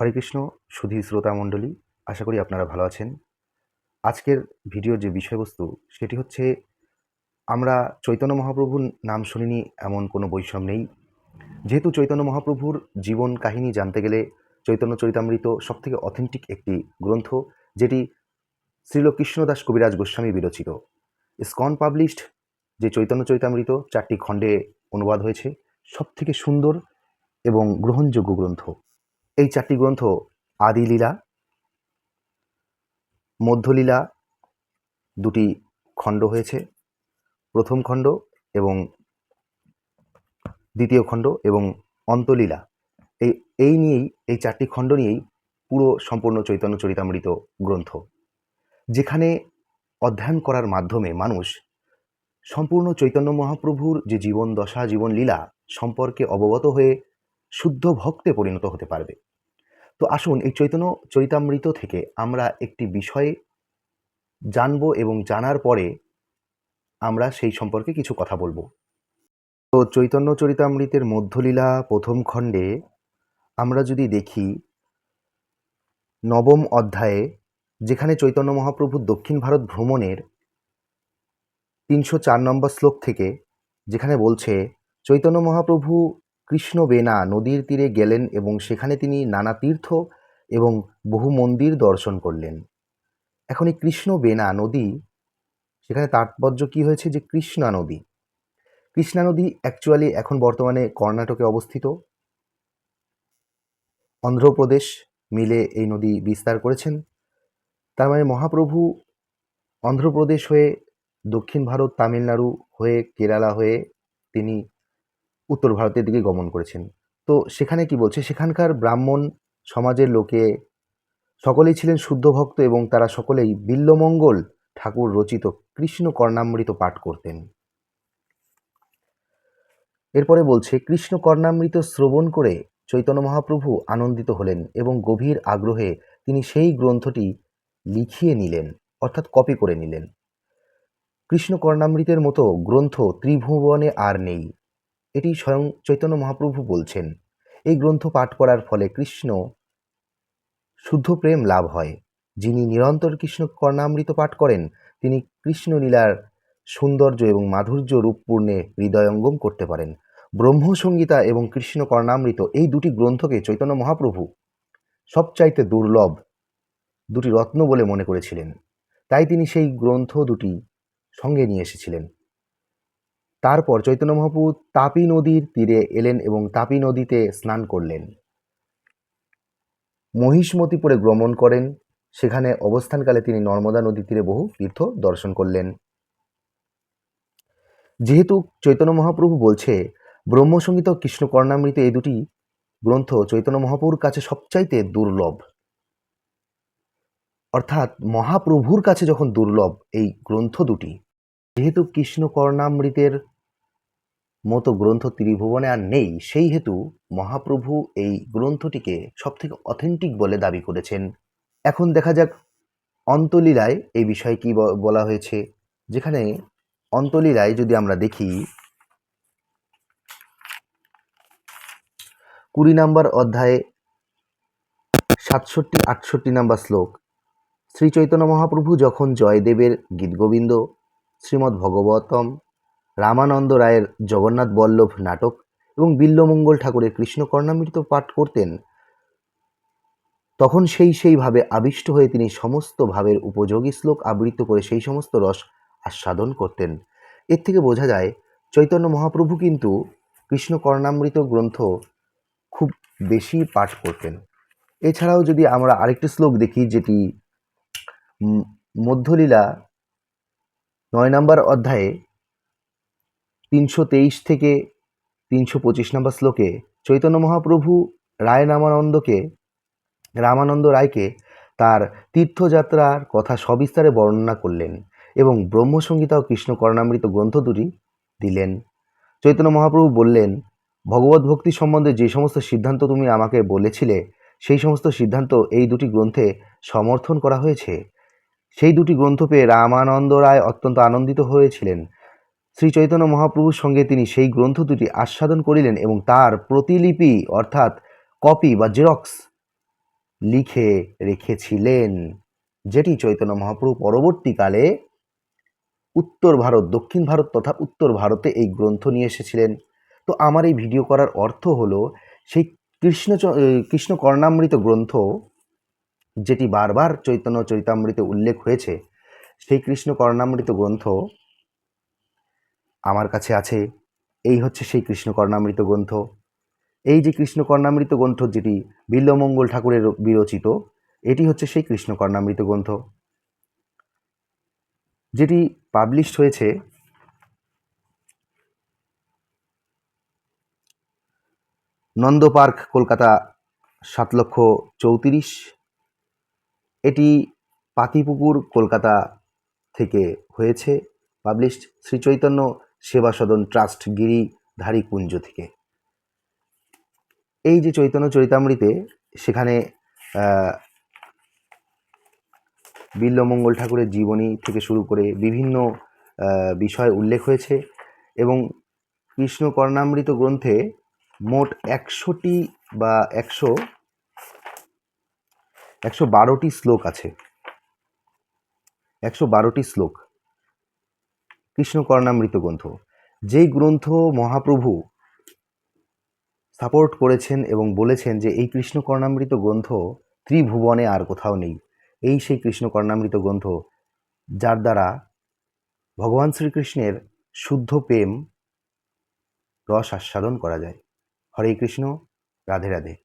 হরে কৃষ্ণ সুধী শ্রোতা মণ্ডলী, আশা করি আপনারা ভালো আছেন। আজকের ভিডিওর যে বিষয়বস্তু, সেটি হচ্ছে আমরা চৈতন্য মহাপ্রভুর নাম শুনিনি, এমন কোনো বৈষম্য নেই। যেহেতু চৈতন্য মহাপ্রভুর জীবন কাহিনী জানতে গেলে চৈতন্য চরিতামৃত সবথেকে অথেন্টিক একটি গ্রন্থ, যেটি শ্রীল কৃষ্ণদাস কবিরাজ গোস্বামী বিরচিত। স্কন পাবলিশড যে চৈতন্য চরিতামৃত, চারটি খণ্ডে অনুবাদ হয়েছে। সবথেকে সুন্দর এবং গ্রহণযোগ্য গ্রন্থ। এই চারটি গ্রন্থ আদিলীলা, মধ্যলীলা দুটি খণ্ড হয়েছে। প্রথম খণ্ড এবং দ্বিতীয় খণ্ড এবং অন্তলীলা। এই এই নিয়েই, এই চারটি খণ্ড নিয়েই পুরো সম্পূর্ণ চৈতন্য চরিতামৃত গ্রন্থ। যেখানে অধ্যয়ন করার মাধ্যমে মানুষ সম্পূর্ণ চৈতন্য মহাপ্রভুর যে জীবন দশা, জীবন লীলা সম্পর্কে অবগত হয়ে শুদ্ধ ভক্তে পরিণত হতে পারবে। তো আসুন এই চৈতন্য চরিতামৃত থেকে আমরা একটি বিষয়ে জানব এবং জানার পরে আমরা সেই সম্পর্কে কিছু কথা বলব। তো চৈতন্য চরিতামৃতের মধ্যলীলা প্রথম খণ্ডে আমরা যদি দেখি, নবম অধ্যায়ে যেখানে চৈতন্য মহাপ্রভু দক্ষিণ ভারত ভ্রমণের তিনশো চার নম্বর শ্লোক থেকে যেখানে বলছে, চৈতন্য মহাপ্রভু কৃষ্ণ বেনা নদীর তীরে গেলেন এবং সেখানে তিনি নানা তীর্থ এবং বহু মন্দির দর্শন করলেন। এখন এই কৃষ্ণ বেনা নদী, সেখানে তাৎপর্য কি হয়েছে যে কৃষ্ণা নদী? কৃষ্ণা নদী অ্যাকচুয়ালি এখন বর্তমানে কর্ণাটকে অবস্থিত। অন্ধ্রপ্রদেশ মিলে এই নদী বিস্তার করেছেন। তার মানে মহাপ্রভু অন্ধ্রপ্রদেশ হয়ে দক্ষিণ ভারত, তামিলনাড়ু হয়ে কেরালা হয়ে তিনি উত্তর ভারতের দিকে গমন করেছেন। তো সেখানে কি বলছে? সেখানকার ব্রাহ্মণ সমাজের লোকে সকলেই ছিলেন শুদ্ধ ভক্ত এবং তারা সকলেই বিল্লমঙ্গল ঠাকুর রচিত কৃষ্ণ কর্ণামৃত পাঠ করতেন। এরপরে বলছে, কৃষ্ণ কর্ণামৃত শ্রবণ করে চৈতন্য মহাপ্রভু আনন্দিত হলেন এবং গভীর আগ্রহে তিনি সেই গ্রন্থটি লিখিয়ে নিলেন, অর্থাৎ কপি করে নিলেন। কৃষ্ণ কর্ণামৃতের মতো গ্রন্থ ত্রিভুবনে আর নেই। এটি স্বয়ং চৈতন্য মহাপ্রভু বলছেন। এই গ্রন্থ পাঠ করার ফলে কৃষ্ণ শুদ্ধ প্রেম লাভ হয়। যিনি নিরন্তর কৃষ্ণ কর্ণামৃত পাঠ করেন, তিনি কৃষ্ণলীলার সৌন্দর্য এবং মাধুর্য রূপপূর্ণে হৃদয়ঙ্গম করতে পারেন। ব্রহ্মসংগীতা এবং কৃষ্ণ কর্ণামৃত এই দুটি গ্রন্থকে চৈতন্য মহাপ্রভু সবচাইতে দুর্লভ দুটি রত্ন বলে মনে করেছিলেন। তাই তিনি সেই গ্রন্থ দুটি সঙ্গে নিয়ে এসেছিলেন। তারপর চৈতন্য মহাপ্রভু তাপি নদীর তীরে এলেন এবং তাপি নদীতে স্নান করলেন। মহিষমতিপুরে ভ্রমণ করেন। সেখানে অবস্থানকালে তিনি নর্মদা নদী তীরে বহু তীর্থ দর্শন করলেন। যেহেতু চৈতন্য মহাপ্রভু বলছে ব্রহ্মসঙ্গীত ও কৃষ্ণ কর্ণামৃত এই দুটি গ্রন্থ চৈতন্য মহাপ্রভুর কাছে সবচাইতে দুর্লভ। অর্থাৎ মহাপ্রভুর কাছে যখন দুর্লভ এই গ্রন্থ দুটি, যেহেতু কৃষ্ণ কর্ণামৃতের মতো গ্রন্থ ত্রিভুবনে আর নেই, সেই হেতু মহাপ্রভু এই গ্রন্থটিকে সবথেকে অথেন্টিক বলে দাবি করেছেন। এখন দেখা যাক অন্তলীলায় এই বিষয়ে কি বলা হয়েছে। যেখানে অন্তলীলায় যদি আমরা দেখি, কুড়ি নাম্বার অধ্যায়ে সাতষট্টি, আটষট্টি নাম্বার শ্লোক। শ্রী চৈতন্য মহাপ্রভু যখন জয়দেবের গীতগোবিন্দ শ্রীমদ্ ভগবতম রামানন্দ রায়ের জগন্নাথ বল্লভ নাটক এবং বিল্লমঙ্গল ঠাকুরের কৃষ্ণকর্ণামৃত পাঠ করতেন, তখন সেই সেইভাবে আবিষ্ট হয়ে তিনি সমস্ত ভাবের উপযোগী শ্লোক আবৃত্ত করে সেই সমস্ত রস আস্বাদন করতেন। এর থেকে বোঝা যায়, চৈতন্য মহাপ্রভু কিন্তু কৃষ্ণকর্ণামৃত গ্রন্থ খুব বেশি পাঠ করতেন। এছাড়াও যদি আমরা আরেকটি শ্লোক দেখি, যেটি মধ্যলীলা নয় নম্বর অধ্যায়ে তিনশো তেইশ থেকে তিনশো পঁচিশ নম্বর শ্লোকে চৈতন্য মহাপ্রভু রায় রামানন্দকে রামানন্দ রায়কে তার তীর্থযাত্রার কথা সবিস্তারে বর্ণনা করলেন এবং ব্রহ্মসংগীতা ও কৃষ্ণ কর্ণামৃত গ্রন্থ দুটি দিলেন। চৈতন্য মহাপ্রভু বললেন, ভগবত ভক্তি সম্বন্ধে যে সমস্ত সিদ্ধান্ত তুমি আমাকে বলেছিলে, সেই সমস্ত সিদ্ধান্ত এই দুটি গ্রন্থে সমর্থন করা হয়েছে। সেই দুটি গ্রন্থ পেয়ে রামানন্দ রায় অত্যন্ত আনন্দিত হয়েছিলেন। শ্রী চৈতন্য মহাপ্রভুর সঙ্গে তিনি সেই গ্রন্থ দুটি আস্বাদন করিলেন এবং তার প্রতিলিপি, অর্থাৎ কপি বা জেরক্স, লিখে রেখেছিলেন, যেটি চৈতন্য মহাপ্রভু পরবর্তীকালে উত্তর ভারত, দক্ষিণ ভারত তথা উত্তর ভারতে এই গ্রন্থ নিয়ে এসেছিলেন। তো আমার এই ভিডিও করার অর্থ হলো, সেই কৃষ্ণ কৃষ্ণ কর্ণামৃত গ্রন্থ, যেটি বারবার চৈতন্য চরিতামৃতে উল্লেখ হয়েছে, সেই কৃষ্ণ কর্ণামৃত গ্রন্থ আমার কাছে আছে, এই হচ্ছে সেই কৃষ্ণকর্ণামৃত গ্রন্থ। এই যে কৃষ্ণকর্ণামৃত গ্রন্থ যেটি বিল্বমঙ্গল ঠাকুরের বিরচিত, এটি হচ্ছে সেই কৃষ্ণকর্ণামৃত গ্রন্থ। যেটি পাবলিশড হয়েছে নন্দ পার্ক কলকাতা, সাত লক্ষ চৌত্রিশ। এটি পাতিপুকুর, কলকাতা থেকে হয়েছে পাবলিশড শ্রী চৈতন্য সেবা সদন ট্রাস্ট গিরিধারী কুঞ্জ থেকে। এই যে চৈতন্য চরিতামৃতে সেখানে আহ, বিল্বমঙ্গল ঠাকুরের জীবনী থেকে শুরু করে বিভিন্ন বিষয় উল্লেখ হয়েছে এবং কৃষ্ণ কর্ণামৃত গ্রন্থে মোট একশোটি বা একশো একশো বারোটি শ্লোক আছে। একশো বারোটি শ্লোক। কৃষ্ণ কর্ণামৃত গ্রন্থ। যেই গ্রন্থ মহাপ্রভু সাপোর্ট করেছেন এবং বলেছেন যে, এই কৃষ্ণকর্ণামৃত গ্রন্থ ত্রিভুবনে আর কোথাও নেই। এই সেই কৃষ্ণকর্ণামৃত গ্রন্থ, যার দ্বারা ভগবান শ্রীকৃষ্ণের শুদ্ধ প্রেম রস আস্বাদন করা যায়। হরে কৃষ্ণ, রাধে রাধে।